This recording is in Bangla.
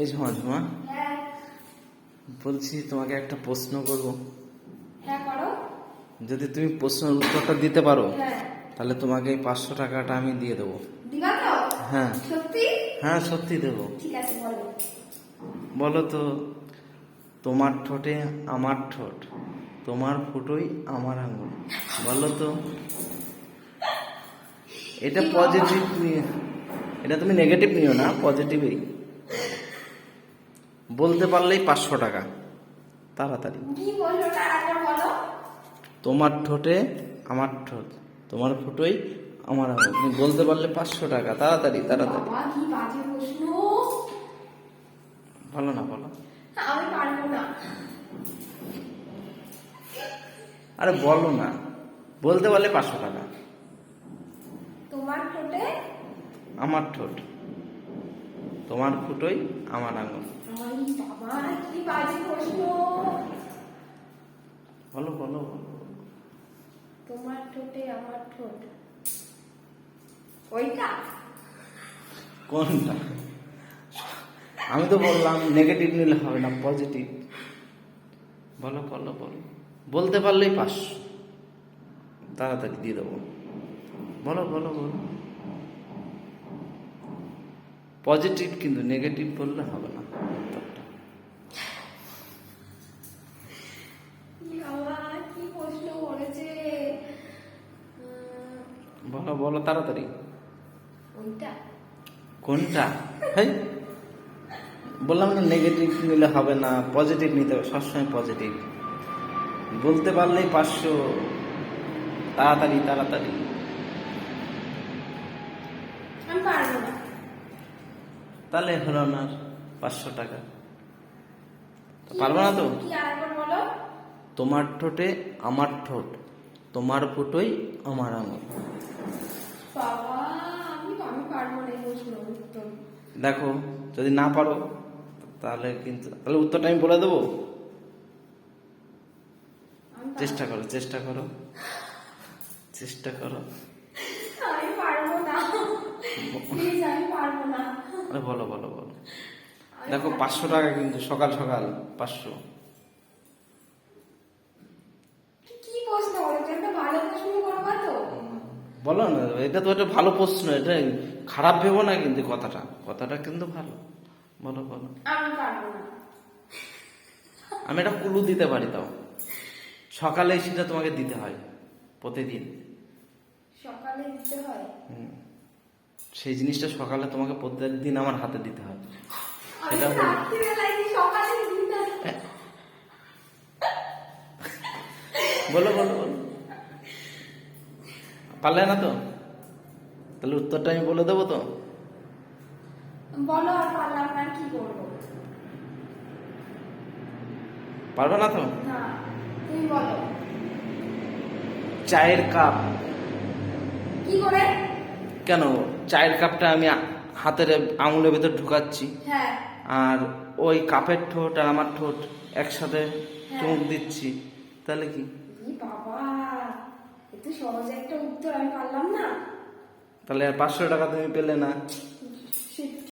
এই ঝুমা ঝুমা হ্যাঁ। বলছি তোমাকে একটা প্রশ্ন করব। হ্যাঁ যদি তুমি প্রশ্নের উত্তরটা দিতে পারো হ্যাঁ। তাহলে তোমাকে এই পাঁচশো টাকাটা আমি দিয়ে দেবো। হ্যাঁ। সত্যি? হ্যাঁ সত্যি দেবো। বলো। বলো তো তোমার ঠোঁটে আমার ঠোঁট তোমার ফুটোই আমার আঙুল বলো তো। এটা পজিটিভ নিয়ে এটা তুমি নেগেটিভ নিও না পজিটিভই বলতে পারলেই পাঁচশো টাকা। তাড়াতাড়ি। তোমার ঠোঁটে আমার ঠোঁট। তোমার ফুটোই আমার আঙুল তুমি বলতে পারলে পাঁচশো টাকা। তাড়াতাড়ি তাড়াতাড়ি। বলো না বলো। আরে বলো না। বলতে পারলে পাঁচশো টাকা। তোমার ঠোঁটে? আমার ঠোঁট। তোমার ফুটোই আমার আঙুল। বলো বলো। তোমার ঠোঁটে আমার ঠোঁট। ওইটা? কোনটা? আমি তো বললাম নেগেটিভ নিলে হবে না পজিটিভ বলো বলো বলো। বলতে পারলেই পাস। তাড়াতাড়ি দিয়ে দেবো। বলো বলো বলো। পজিটিভ কিন্তু নেগেটিভ বললে হবে না। বলো বলো তাড়াতাড়ি। ওইটা কোনটা? হেই বললাম না নেগেটিভ নিলে হবে না পজিটিভ নিতে হবে সবসময় পজিটিভ বলতে পারলেই পাঁচশো। তাড়াতাড়ি তাড়াতাড়ি। তাহলে হলো না পাঁচশো টাকা। পারব না তো? তোমার ঠোঁটে আমার ঠোঁট। তোমার ফুটোই আমার আঙুল। দেখো যদি না পারো তাহলে কিন্তু তাহলে উত্তরটা আমি বলে দেবো? চেষ্টা করো চেষ্টা করো। চেষ্টা করো। আমি পারব না। প্লিজ আমি পারব না। আরে বলো বলো বলো। দেখো পাঁচশো টাকা কিন্তু সকাল সকাল পাঁচশো কি প্রশ্ন করেছে একটা ভালো প্রশ্ন করবা তো বলো না এটা তো একটা ভালো প্রশ্ন এটা খারাপ ভেবো না কিন্তু কথাটা কথাটা কিন্তু ভালো বলো বলো। আমি একটা কুলু দিতে পারি তাও। সকালে সেটা তোমাকে দিতে হয় প্রতিদিন। সকালে দিতে হয়? হুম। সেই জিনিসটা সকালে তোমাকে প্রত্যেকদিন আমার হাতে দিতে হয়। সেটা? বলো বলো বলো। পারলে না তো? তাহলে উত্তরটা আমি বলে দেবো তো। বলো আর পারলাম না কি করব? পারবে না তো? না তুমি বলো। চায়ের কাপ। কি করে? কেন? চায়ের কাপটা আমি হাতের আঙুলের ভেতর ঢুকাচ্ছি। হ্যাঁ। আর ওই কাপের ঠোঁট আর আমার ঠোঁট একসাথে হ্যাঁ। চুমুক দিচ্ছি। তাহলে কি? এত সহজে একটা উত্তর আমি পারলাম না। তাহলে আর পাঁচশো টাকা তুমি পেলে না।